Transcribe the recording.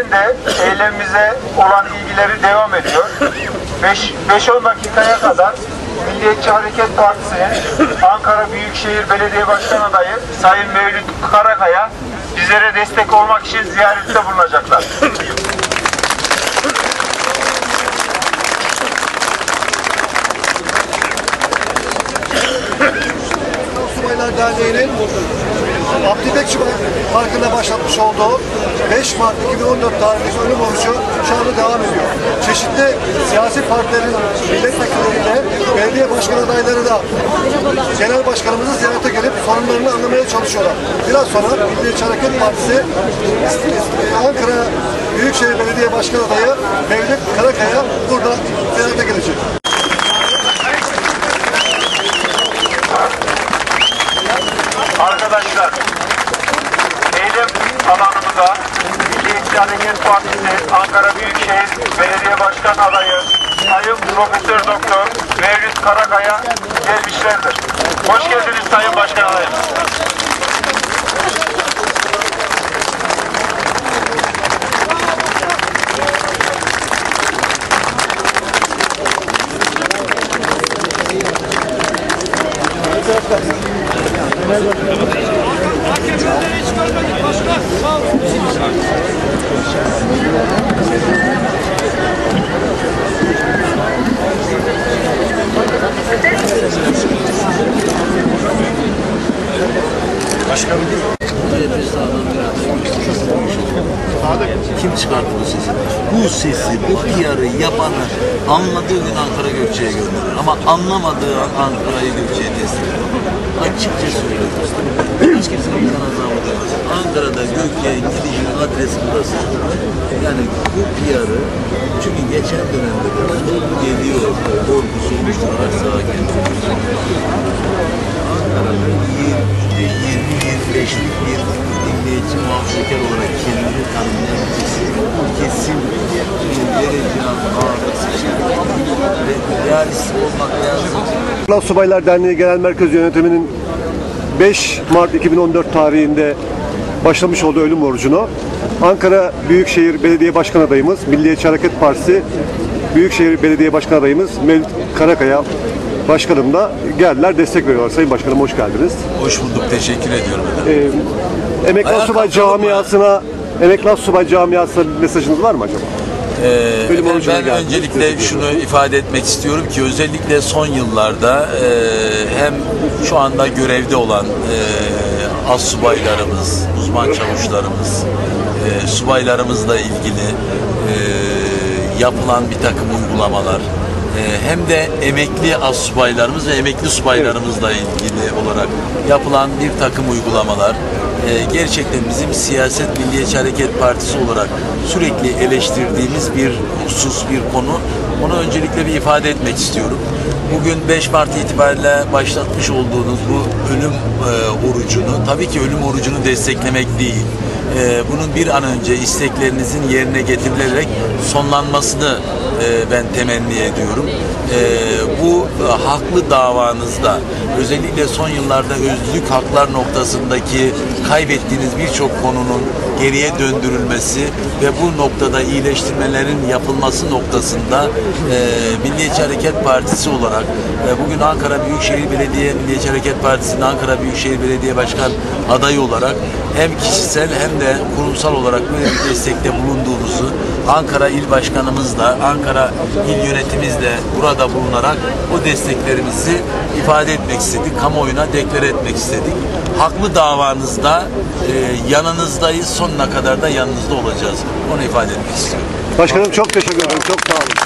gençlerin de eylemimize olan ilgileri devam ediyor. 5-10 dakikaya kadar Milliyetçi Hareket Partisi'nin Ankara Büyükşehir Belediye Başkan adayı Sayın Mevlüt Karakaya bizlere destek olmak için ziyarette bulunacaklar. Subaylar Derneği'nin Abdi Bekçi Parkı'nda başlatmış olduğu 5 Mart 2014 tarihli ölüm orucu şu anda devam ediyor. Çeşitli siyasi partilerin milletvekilleriyle belediye başkan adayları da genel başkanımızı ziyarete gelip sorunlarını anlamaya çalışıyorlar. Biraz sonra Milliyetçi Hareket Partisi Ankara Büyükşehir Belediye Başkan adayı Mevlüt Karakaya burada ziyarete gelecek. Arkadaşlar, alanımıza Milliyetçi Hareket Partisi Ankara Büyükşehir Belediye Başkan adayı Sayın Profesör Doktor Mevlüt Karakaya gelmişlerdir. Hoş geldiniz Sayın Başkan adayım. Kim çıkarttı bu sesi? Bu sesi, bu PR'ı yapanı anladığı gün Ankara Gökçe'ye gönderir. Ama anlamadığı an Ankara'yı Gökçe'ye teslim eder. Açıkça söylüyoruz. Hiç kimse azabı demez. Ankara'da Gökçe'ye gidişin adresi burası. Yani bu PR'ı çünkü geçen dönemde de sol geliyor korkusu olmuştu araç sakin. Ankara'da 20-25'lik bir milliyetçi muhafazakar olarak kendini tanımlayan kesim, kesim geleceğin ağırlık seçer. Ve realist olmak lazım. Kral Subaylar Derneği Genel Merkez Yönetimi'nin 5 Mart 2014 tarihinde başlamış olduğu ölüm orucunu Ankara Büyükşehir Belediye Başkan adayımız, Milliyetçi Hareket Partisi Büyükşehir Belediye Başkan adayımız Mevlüt Karakaya Başkanım da geldiler, destek veriyorlar. Sayın Başkanım hoş geldiniz. Hoş bulduk, teşekkür ediyorum efendim. Emekli Ayağa Subay camiasına, Emekli Subay camiasına mesajınız var mı acaba? Ee, Ölüm ben- ben geldi. öncelikle şunu ifade etmek istiyorum ki özellikle son yıllarda e, hem şu anda görevde olan e, az subaylarımız, uzman çavuşlarımız, e, subaylarımızla ilgili e, yapılan bir takım uygulamalar, e, hem de emekli az subaylarımız ve emekli subaylarımızla ilgili olarak yapılan bir takım uygulamalar e, gerçekten bizim siyaset Milliyetçi Hareket Partisi olarak sürekli eleştirdiğimiz bir husus, bir konu. Onu öncelikle bir ifade etmek istiyorum. Bugün 5 Mart itibariyle başlatmış olduğunuz bu ölüm e, orucunu, tabii ki ölüm orucunu desteklemek değil, e, bunun bir an önce isteklerinizin yerine getirilerek sonlanmasını e, ben temenni ediyorum. E, bu haklı davanızda özellikle son yıllarda özlük haklar noktasındaki kaybettiğiniz birçok konunun geriye döndürülmesi ve bu noktada iyileştirmelerin yapılması noktasında e, Milliyetçi Hareket Partisi olarak e, bugün Ankara Büyükşehir Belediye Milliyetçi Hareket Partisi'nin Ankara Büyükşehir Belediye Başkan adayı olarak hem kişisel hem de kurumsal olarak böyle bir destekte bulunduğumuzu Ankara İl Başkanımızla, Ankara İl Yönetimimizle burada bulunarak o desteklerimizi ifade etmek istedik. Kamuoyuna deklare etmek istedik. Haklı davanızda e, yanınızdayız. Sonuna kadar da yanınızda olacağız. Onu ifade etmek istiyorum. Başkanım çok teşekkür ederim. Çok sağ olun.